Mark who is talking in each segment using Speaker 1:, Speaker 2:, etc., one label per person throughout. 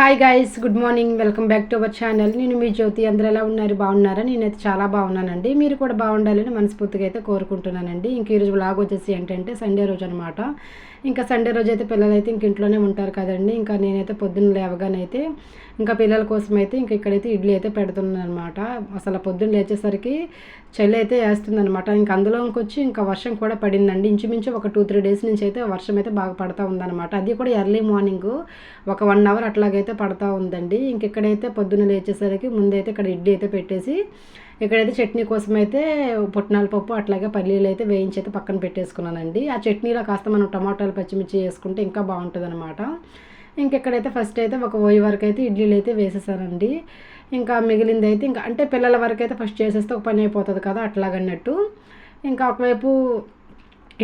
Speaker 1: Hi guys good morning welcome back to our channel నేను మీ జ్యోతి. అందరూ ఎలా ఉన్నారు? బాగున్నారా? నేనైతే చాలా బాగున్నానండి. మీరు కూడా బాగుండాలని మనస్ఫూర్తిగా అయితే కోరుకుంటున్నానండి. ఇంక ఈరోజు బ్లాగ్ వచ్చేసి ఏంటంటే సండే రోజు అనమాట ఇంకా సండే రోజు అయితే పిల్లలు అయితే ఇంక ఇంట్లోనే ఉంటారు కదండి. ఇంకా నేనైతే పొద్దున్న లేవగానైతే ఇంకా పిల్లల కోసం అయితే ఇంక ఇక్కడైతే ఇడ్లీ అయితే పెడుతున్నాను అనమాట అసలు పొద్దున్న లేచేసరికి చలి అయితే వేస్తుంది అనమాట ఇంక అందులో ఇంకొచ్చి ఇంకా వర్షం కూడా పడిందండి. ఇంచుమించు ఒక టూ త్రీ డేస్ నుంచి అయితే వర్షం అయితే బాగా పడతా ఉందన్నమాట. అది కూడా ఎర్లీ మార్నింగ్ ఒక వన్ అవర్ అట్లాగైతే అయితే పడతా ఉందండి. ఇంక ఇక్కడైతే పొద్దున్న లేచేసరికి ముందైతే ఇక్కడ ఇడ్లీ అయితే పెట్టేసి ఇక్కడైతే చట్నీ కోసం అయితే పుట్నాల పప్పు అట్లాగే పల్లీలు అయితే వేయించి అయితే పక్కన పెట్టేసుకున్నానండి. ఆ చట్నీలో కాస్త మనం టమాటాలు పచ్చిమిర్చి వేసుకుంటే ఇంకా బాగుంటుంది అనమాట ఇంకెక్కడైతే ఫస్ట్ అయితే ఒక ఓయి వరకు అయితే ఇడ్లీలు అయితే వేసేసానండి. ఇంకా మిగిలింది అయితే ఇంకా అంటే పిల్లల వరకు అయితే ఫస్ట్ చేసేస్తే ఒక పని అయిపోతుంది కదా అట్లాగన్నట్టు. ఇంకా ఒకవైపు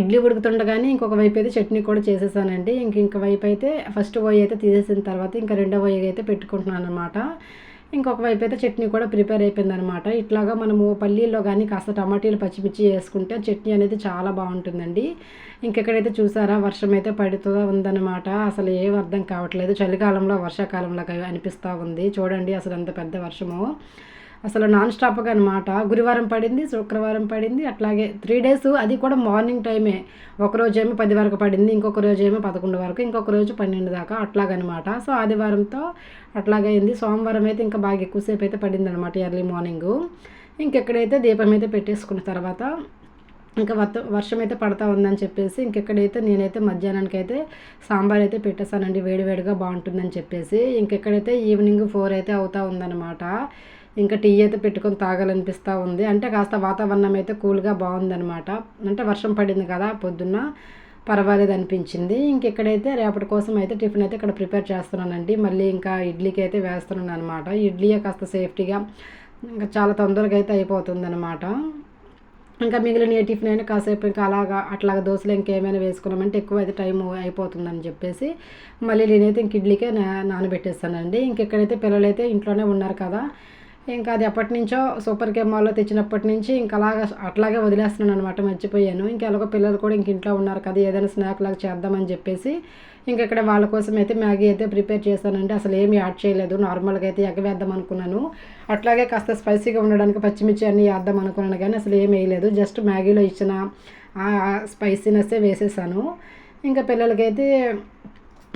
Speaker 1: ఇడ్లీ ఉడుకుతుండగానే ఇంకొక వైపు అయితే చట్నీ కూడా చేసేసానండి. ఇంక ఇంక వైపు అయితే ఫస్ట్ వోయి అయితే తీసేసిన తర్వాత ఇంకా రెండో వోయి అయితే పెట్టుకుంటున్నాను అనమాట ఇంకొక వైపు అయితే చట్నీ కూడా ప్రిపేర్ అయిపోయింది అనమాట ఇట్లాగా మనము పల్లీల్లో కానీ కాస్త టమాటీలు పచ్చిమిర్చి వేసుకుంటే చట్నీ అనేది చాలా బాగుంటుందండి. ఇంకెక్కడైతే చూసారా వర్షం అయితే పడుతూ ఉందన్నమాట. అసలు ఏం అర్థం కావట్లేదు. చలికాలంలో వర్షాకాలంలో అనిపిస్తూ ఉంది. చూడండి అసలు ఎంత పెద్ద వర్షమో. అసలు నాన్ స్టాప్గా అనమాట గురువారం పడింది శుక్రవారం పడింది అట్లాగే త్రీ డేస్ అది కూడా మార్నింగ్ టైమే ఒకరోజు ఏమో పది వరకు పడింది ఇంకొక రోజు ఏమో పదకొండు వరకు ఇంకొక రోజు పన్నెండు దాకా అట్లాగనమాట సో ఆదివారంతో అట్లాగైంది సోమవారం అయితే ఇంకా బాగా ఎక్కువసేపు అయితే పడింది అనమాట ఎర్లీ మార్నింగ్ ఇంకెక్కడైతే దీపం అయితే పెట్టేసుకున్న తర్వాత ఇంకా వర్త వర్షం అయితే పడతా ఉందని చెప్పేసి ఇంకెక్కడైతే నేనైతే మధ్యాహ్నానికి అయితే సాంబార్ అయితే పెట్టేశానండి. వేడివేడిగా బాగుంటుందని చెప్పేసి ఇంకెక్కడైతే ఈవినింగ్ ఫోర్ అయితే అవుతా ఉందన్నమాట. ఇంకా టీ అయితే పెట్టుకొని తాగాలనిపిస్తూ ఉంది. అంటే కాస్త వాతావరణం అయితే కూల్గా బాగుందనమాట అంటే వర్షం పడింది కదా పొద్దున్న పర్వాలేదు అనిపించింది. ఇంకెక్కడైతే రేపటి కోసం అయితే టిఫిన్ అయితే ఇక్కడ ప్రిపేర్ చేస్తున్నానండి. మళ్ళీ ఇంకా ఇడ్లీకి అయితే వేస్తున్నాను అనమాట ఇడ్లీయే కాస్త సేఫ్టీగా ఇంకా చాలా తొందరగా అయితే అయిపోతుంది అనమాట ఇంకా మిగిలిన ఏ టిఫిన్ అయినా కాసేపు ఇంకా అలాగా అట్లాగ దోశలు ఇంకేమైనా వేసుకున్నామంటే ఎక్కువ అయితే టైం అయిపోతుందని చెప్పేసి మళ్ళీ నేనైతే ఇంక ఇడ్లీకే నా నానబెట్టేస్తానండి. ఇంకెక్కడైతే పిల్లలు అయితే ఇంట్లోనే ఉన్నారు కదా. ఇంకా అది ఎప్పటి నుంచో సూపర్ కెమ్మాల్లో తెచ్చినప్పటి నుంచి ఇంకా అలాగా అట్లాగే వదిలేస్తున్నాను అనమాట మర్చిపోయాను. ఇంకా ఎలాగో పిల్లలు కూడా ఇంక ఇంట్లో ఉన్నారు కదా ఏదైనా స్నాక్ లాగా చేద్దామని చెప్పేసి ఇంకా ఇక్కడ వాళ్ళ కోసం అయితే మ్యాగీ అయితే ప్రిపేర్ చేశానండి. అసలు ఏమి యాడ్ చేయలేదు నార్మల్గా అయితే ఎగవేద్దాం అనుకున్నాను. అట్లాగే కాస్త స్పైసీగా ఉండడానికి పచ్చిమిర్చి అన్నీ వేద్దాం అనుకున్నాను కానీ అసలు ఏం వేయలేదు. జస్ట్ మ్యాగీలో ఇచ్చిన స్పైసీనెస్సే వేసేసాను. ఇంకా పిల్లలకైతే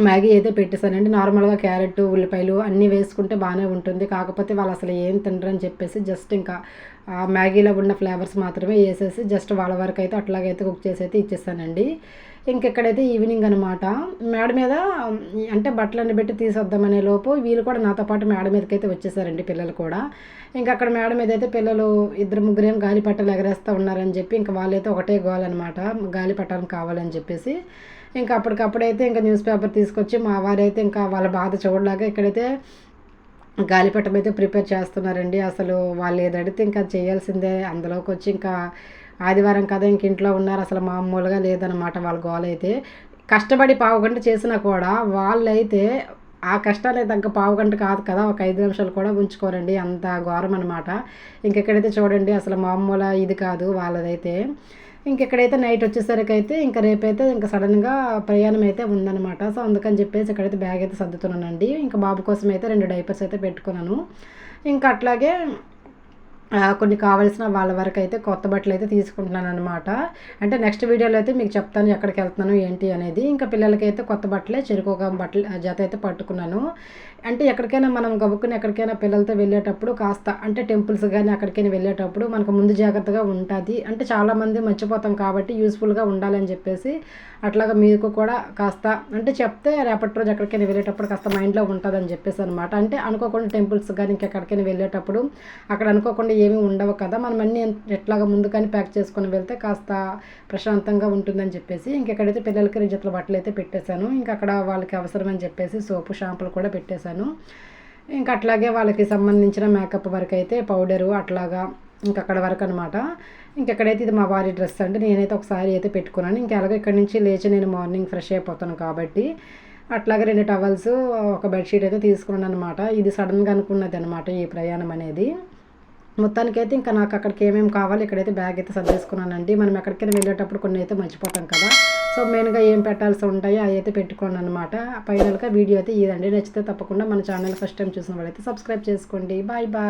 Speaker 1: మ్యాగీ అయితే పెట్టేశానండి. నార్మల్గా క్యారెట్ ఉల్లిపాయలు అన్నీ వేసుకుంటే బాగానే ఉంటుంది. కాకపోతే వాళ్ళు అసలు ఏం తినరని చెప్పేసి జస్ట్ ఇంకా ఆ మ్యాగీలో ఉన్న ఫ్లేవర్స్ మాత్రమే వేసేసి జస్ట్ వాళ్ళ వరకు అయితే అట్లాగైతే కుక్ చేసి అయితే ఇచ్చేసానండి ఇంకెక్కడైతే ఈవినింగ్ అనమాట మేడ మీద అంటే బట్టలన్నీ పెట్టి తీసొద్దామనే లోపు వీళ్ళు కూడా నాతో పాటు మేడ మీదకి అయితే వచ్చేసారండి పిల్లలు కూడా. ఇంకా అక్కడ మేడ మీద అయితే పిల్లలు ఇద్దరు ముగ్గురేం గాలిపట్టలు ఎగరేస్తూ ఉన్నారని చెప్పి ఇంకా వాళ్ళైతే ఒకటే గోలనమాట గాలి కావాలని చెప్పేసి. ఇంకా అప్పటికప్పుడైతే ఇంకా న్యూస్ పేపర్ తీసుకొచ్చి మా వారైతే ఇంకా వాళ్ళ బాధ చూడలాగా ఇక్కడైతే గాలిపటం అయితే ప్రిపేర్ చేస్తున్నారండి. అసలు వాళ్ళు ఏదడితే ఇంకా చేయాల్సిందే. అందులోకి వచ్చి ఇంకా ఆదివారం కదా ఇంక ఇంట్లో ఉన్నారు. అసలు మామూలుగా లేదనమాట వాళ్ళ గోల్ అయితే. కష్టపడి పావు గంట చేసినా కూడా వాళ్ళైతే ఆ కష్టాన్ని తగ్గ పావు గంట కాదు కదా ఒక ఐదు నిమిషాలు కూడా ఉంచుకోరండి. అంత ఘోరం అనమాట ఇంకెక్కడైతే చూడండి అసలు మామూలు ఇది కాదు వాళ్ళదైతే. ఇంకెక్కడైతే నైట్ వచ్చేసరికి అయితే ఇంకా రేపైతే ఇంకా సడన్గా ప్రయాణం అయితే ఉందన్నమాట. సో అందుకని చెప్పేసి ఇక్కడైతే బ్యాగ్ అయితే సర్దుతున్నానండి. ఇంకా బాబు కోసం అయితే రెండు డైపర్స్ అయితే పెట్టుకున్నాను. ఇంకా అట్లాగే కొన్ని కావాల్సిన వాళ్ళ వరకు అయితే కొత్త బట్టలు అయితే తీసుకుంటున్నాను అనమాట అంటే నెక్స్ట్ వీడియోలో అయితే మీకు చెప్తాను ఎక్కడికి వెళ్తున్నాను ఏంటి అనేది. ఇంకా పిల్లలకైతే కొత్త బట్టలే చెరుకు బట్టలు జత అయితే పట్టుకున్నాను. అంటే ఎక్కడికైనా మనం గబుక్కుని ఎక్కడికైనా పిల్లలతో వెళ్ళేటప్పుడు కాస్త అంటే టెంపుల్స్ కానీ అక్కడికైనా వెళ్ళేటప్పుడు మనకు ముందు జాగ్రత్తగా ఉంటుంది. అంటే చాలామంది మర్చిపోతాం కాబట్టి యూస్ఫుల్గా ఉండాలని చెప్పేసి అట్లాగా మీకు కూడా కాస్త అంటే చెప్తే రేపటి రోజు ఎక్కడికైనా వెళ్ళేటప్పుడు కాస్త మైండ్లో ఉంటుందని చెప్పేసి అనమాట అంటే అనుకోకుండా టెంపుల్స్ కానీ ఇంకెక్కడికైనా వెళ్ళేటప్పుడు అక్కడ అనుకోకుండా ఏమీ ఉండవు కదా. మనం అన్నీ ఎట్లాగా ముందుకని ప్యాక్ చేసుకొని వెళ్తే కాస్త ప్రశాంతంగా ఉంటుందని చెప్పేసి ఇంకెక్కడైతే పిల్లలకి రిజత్ల బట్టలు అయితే పెట్టేశాను ఇంకా అక్కడ వాళ్ళకి అవసరమని చెప్పేసి సోపు షాంపులు కూడా పెట్టేశాను. ఇంకా అట్లాగే వాళ్ళకి సంబంధించిన మేకప్ వరకు అయితే పౌడరు అట్లాగా ఇంకా అక్కడ వరకు అనమాట ఇంకెక్కడైతే ఇది మా వారి డ్రెస్ అంటే నేనైతే ఒకసారి అయితే పెట్టుకున్నాను. ఇంకా అలాగే ఇక్కడ నుంచి లేచి నేను మార్నింగ్ ఫ్రెష్ అయిపోతాను కాబట్టి అట్లాగే రెండు టవల్స్ ఒక బెడ్షీట్ అయితే తీసుకున్నాను అనమాట ఇది సడన్గా అనుకున్నది అనమాట ఈ ప్రయాణం అనేది. మొత్తానికైతే ఇంకా నాకు అక్కడికి ఏమేమి కావాలి ఇక్కడైతే బ్యాగ్ అయితే సర్దేసుకున్నానండి. మనం ఎక్కడికైనా వెళ్ళేటప్పుడు కొన్ని అయితే మర్చిపోతాం కదా. సో మెయిన్గా ఏం పెట్టాల్సి ఉంటాయో అవి అయితే పెట్టుకోండి అనమాట ఫైనల్గా వీడియో అయితే ఇదండి. నచ్చితే తప్పకుండా మన ఛానల్ ఫస్ట్ టైం చూసిన వాళ్ళైతే సబ్స్క్రైబ్ చేసుకోండి. Bye bye.